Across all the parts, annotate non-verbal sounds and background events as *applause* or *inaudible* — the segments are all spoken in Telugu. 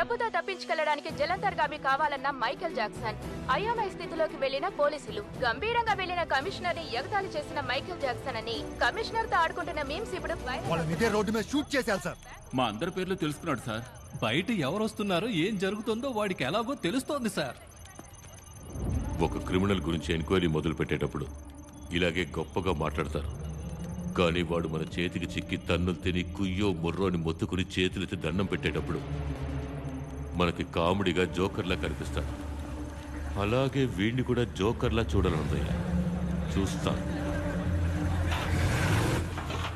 డబ్బుతో తప్పించుకెళ్ళడానికి జలంతర్ గామి కావాలన్న మైకేల్ జాక్సన్ అయోమయ స్థితిలోకి వెళ్ళిన పోలీసులు గంభీరంగా వెళ్ళిన కమిషనర్ని ఎగతాళి చేసిన మైకేల్ జాక్సన్ అని కమిషనర్తో ఆడుకుంటున్న మీమ్స్ ఇప్పుడు రోడ్డు మీద షూట్ చేశారు సార్. మా అందరి పేర్లు తెలుసుకున్నాడు సార్. బయట ఎవరు వస్తున్నారో ఏం జరుగుతుందో వాడికి ఎలాగో తెలుస్తోంది సార్. ఒక క్రిమినల్ గురించి ఎంక్వైరీ మొదలు పెట్టేటప్పుడు ఇలాగే గొప్పగా మాట్లాడతారు. కానీ వాడు మన చేతికి చిక్కి తన్నులు తిని కుయ్యో ముర్రో అని మొత్తుకుని చేతులెత్తి దండం పెట్టేటప్పుడు మనకి కామెడీగా జోకర్లా కనిపిస్తాడు. అలాగే వీడిని కూడా జోకర్లా చూడాలనుందయ్యా చూస్తాను.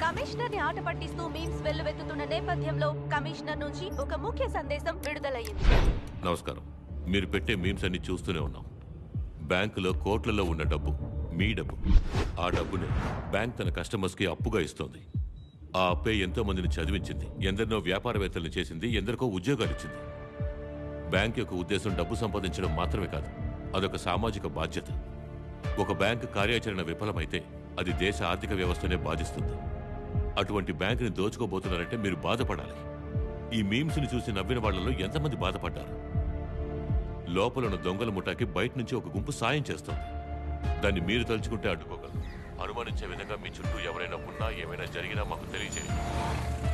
కమిషనర్ని ఆట పట్టిస్తూ మీమ్స్ వెల్లువెత్తుతున్న నేపథ్యంలో కమిషనర్ నుంచి ఒక ముఖ్య సందేశం విడుదలయ్యింది. నమస్కారం. మీరు పెట్టే మీమ్స్ అన్ని చూస్తూనే ఉన్నాం. బ్యాంకులో కోట్లలో ఉన్న డబ్బు మీ డబ్బు. ఆ డబ్బుని బ్యాంక్ తన కస్టమర్స్కి అప్పుగా ఇస్తోంది. ఆ అప్పే ఎంతో మందిని చదివించింది. ఎందరినో వ్యాపారవేత్తల్ని చేసింది. ఎందరికో ఉద్యోగాలు ఇచ్చింది బ్యాంక్ యొక్క ఉద్దేశం డబ్బు సంపాదించడం మాత్రమే కాదు అదొక సామాజిక బాధ్యత. ఒక బ్యాంక్ కార్యాచరణ విఫలమైతే అది దేశ ఆర్థిక వ్యవస్థనే బాధిస్తుంది. అటువంటి బ్యాంకుని దోచుకోబోతున్నారంటే మీరు బాధపడాలి. ఈ మీమ్స్ని చూసి నవ్విన వాళ్ళలో ఎంతమంది బాధపడ్డారు? లోపల ఉన్న దొంగల ముఠాకి బయట నుంచి ఒక గుంపు సాయం చేస్తుంది. దాన్ని మీరు తలుచుకుంటే అడ్డుకోగలరు. అనుమానించే విధంగా మీ చుట్టూ ఎవరైనా ఉన్నా ఏమైనా జరిగినా మాకు తెలియజేయండి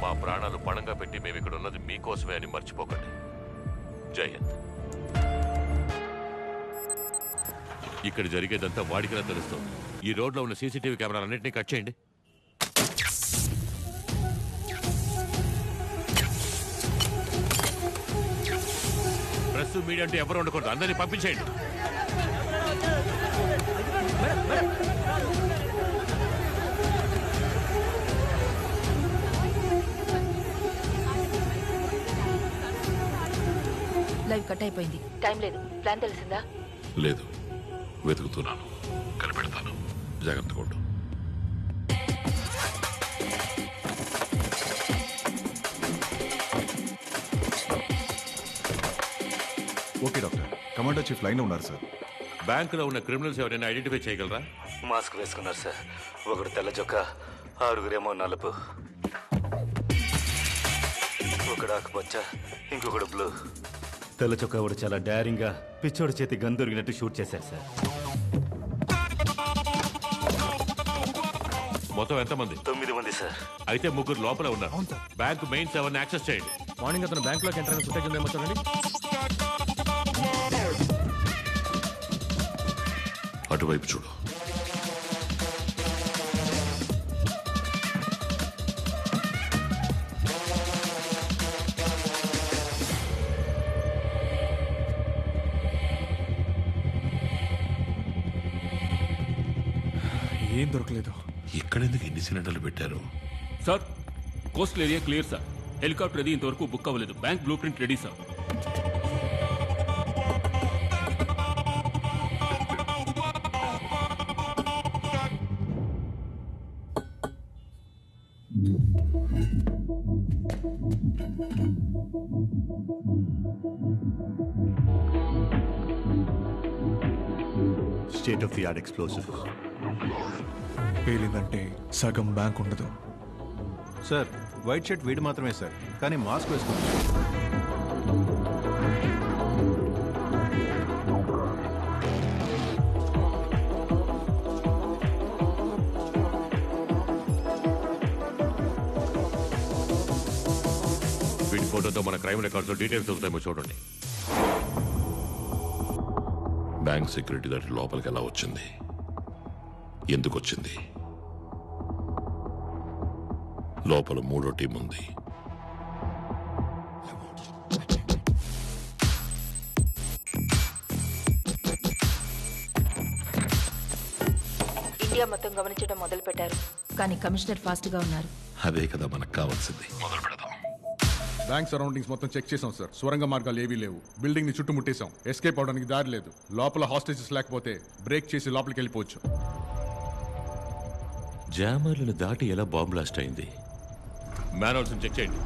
మా ప్రాణాలు పణంగా పెట్టి మేము ఇక్కడ ఉన్నది మీకోసమే అని మర్చిపోకండి. జయంత్. ఇక్కడ జరిగేదంతా వాడికిలా తెలుస్తుంది. ఈ రోడ్లో ఉన్న సీసీటీవీ కెమెరాలన్నింటినీ కట్ చేయండి. ప్రెస్ మీడియా అంటే ఎవరు ఉండకూడదు. అందరినీ పంపించేయండి. లైవ్ కట్ అయిపోయింది. టైం లేదు. ప్లాన్ తెలిసిందా? లేదు. వెతుకుతున్నాను. కనిపెడతాను. జాగ్రత్తగా ఉండు. Okay doctor. Commander chief line ఉన్నారు సార్. బ్యాంకులో ఉన్న క్రిమినల్స్ ఎవరైనా ఐడెంటిఫై చేయగలరా? మాస్క్ వేసుకున్నారు సార్. ఒకడు తెల్ల చొక్క ఆరుగురేమో నలుపు. ఒకడు ఆకుపచ్చ ఇంకొకడు బ్లూ. తెల్ల చొక్క వాడు చాలా డైరింగ్గా పిచ్చోడి చేతి గన్ దొరికినట్టు షూట్ చేశారు సార్. మొత్తం ఎంతమంది? తొమ్మిది మంది సార్. అయితే ముగ్గురు లోపల ఉన్నారు. బ్యాంక్ మెయిన్ సెవెన్ యాక్సెస్ చేయండి. మార్నింగ్ అతను బ్యాంక్లోకి ఎంటర్ ఫుటేజ్ ఉందేమో చూడండి. అటువైపు చూడు. ఏం దొరకలేదు. ఇక్కడెందుకు ఎన్ని సిలిండర్లు పెట్టారు? Sir coastal area clear sir. Helicopter అది ఇంతవరకు బుక్ అవ్వలేదు. Bank blue print ready sir. State of the art explosive పేలిందంటే సగం బ్యాంక్ ఉండదు. సార్ వైట్ షర్ట్ వీడు మాత్రమే సార్ కానీ మాస్క్ వీడి ఫోటోతో మన క్రైమ్ రికార్డ్స్ డీటెయిల్స్ దొరుకుతాయేమో చూడండి. బ్యాంక్ సెక్యూరిటీ దాటి లోపలికి ఎలా వచ్చింది? ఎందుకు వచ్చింది లోపల మూడో టీం ఉంది. ఇండియా మొత్తం గమనించడం మొదలు పెట్టారు కానీ కమిషనర్ ఫాస్ట్గా ఉన్నారు. అదే కదా మనకు కావాల్సింది. మొదలు పెడదాం. బ్యాంక్ సరౌండింగ్స్ మొత్తం చెక్ చేసాం సార్. సొరంగ మార్గాలు ఏవీ లేవు. బిల్డింగ్ని చుట్టుముట్టేశాం. ఎస్కేప్ అవడానికి దారి లేదు. లోపల హాస్టేజెస్ లేకపోతే బ్రేక్ చేసి లోపలికి వెళ్ళిపోవచ్చు. జామర్లను దాటి ఎలా బాంబ్ బ్లాస్ట్ అయింది? మ్యానల్స్ చెక్ చేయండి.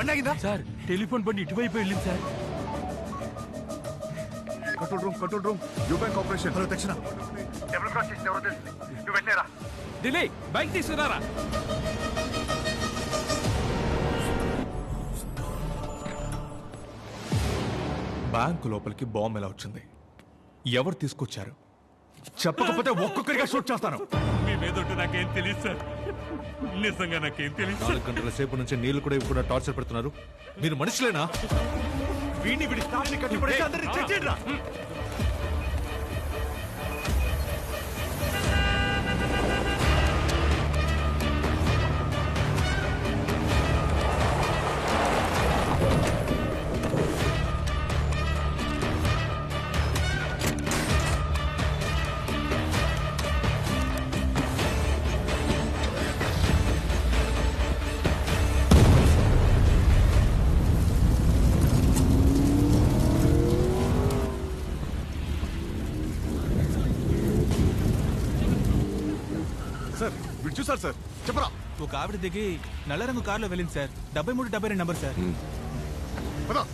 బండి ఆగిందా? సార్ టెలిఫోన్ బండి ఇటువైపు వెళ్ళింది sir. Control room control room. You bank operation. Hello దక్షిణ. డబుల్ క్రాస్ చేసి ఎవరో తెలిసింది? నువ్వు వెళ్ళారా ఢిల్లీ బైక్ తీసుకురారా? బ్యాంకు లోపలికి బాంబు ఎలా వచ్చింది? ఎవరు తీసుకొచ్చారు? చెప్పకపోతే ఒక్కొక్కరిగా షూట్ చేస్తాను. మీ మీద నాకేం తెలియదు సార్. నిజంగా నాకేం తెలియదు నాలుగు గంటల సేపు నుంచి నీళ్ళు కూడా ఇవ్వకుండా టార్చర్ పెడుతున్నారు. మీరు మనుషులేనా? వీడిని వీడి కట్టిపడేసి అందరినీ సార్ వీడు చూసారు సార్. చెప్పరా? ఒక ఆవిడ దిగి నల్ల రంగు కారులో వెళ్ళింది సార్. డెబ్బై మూడు డెబ్బై రెండు నంబర్ సార్. పదా.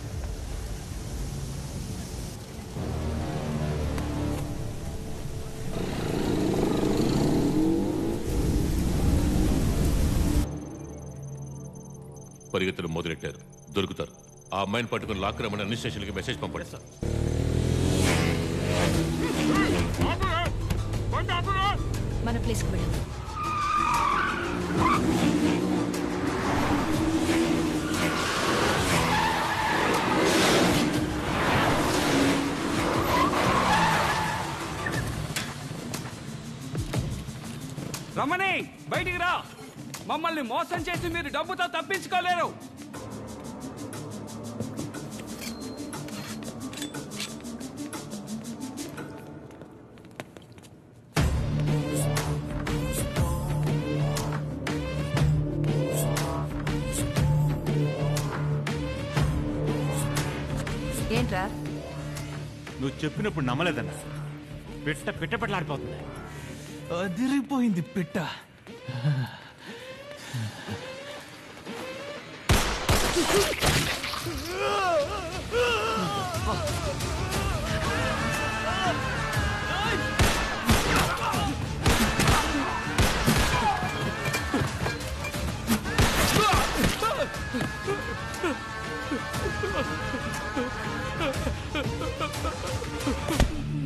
పరిగెత్తడం మొదలెట్టారు. దొరుకుతారు. ఆ అమ్మాయిని పట్టుకుని లాక్ రమ్మని అన్ని స్టేషన్లకి మెసేజ్ పంపండి సార్. మన ప్లేస్కి వెళ్ళు రమణి బయటికి రా. మమ్మల్ని మోసం చేసి మీరు డబ్బుతో తప్పించుకోలేరు. ఏంట్రా? నువ్వు చెప్పినప్పుడు నమ్మలేదన్న. పిట్ట పిట్ట పెట్టలాడిపోతుంది అదిరిపోయింది పిట్ట. *laughs*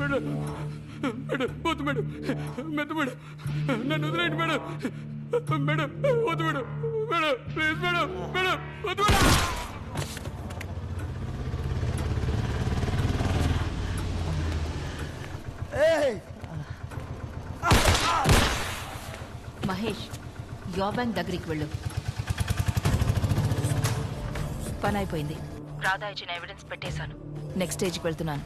మేడం. మేడం వద్దు మేడం. మెద్దు మేడం. నన్ను వదిలేయండి మేడం. మేడం వద్దు madam. Madam please madam. Madam వద్దు మేడం. మహేష్ యో బ్యాంక్ దగ్గరికి వెళ్ళు. పని అయిపోయింది. రాధా ఇచ్చిన ఎవిడెన్స్ పెట్టేశాను. నెక్స్ట్ స్టేజ్కి వెళ్తున్నాను.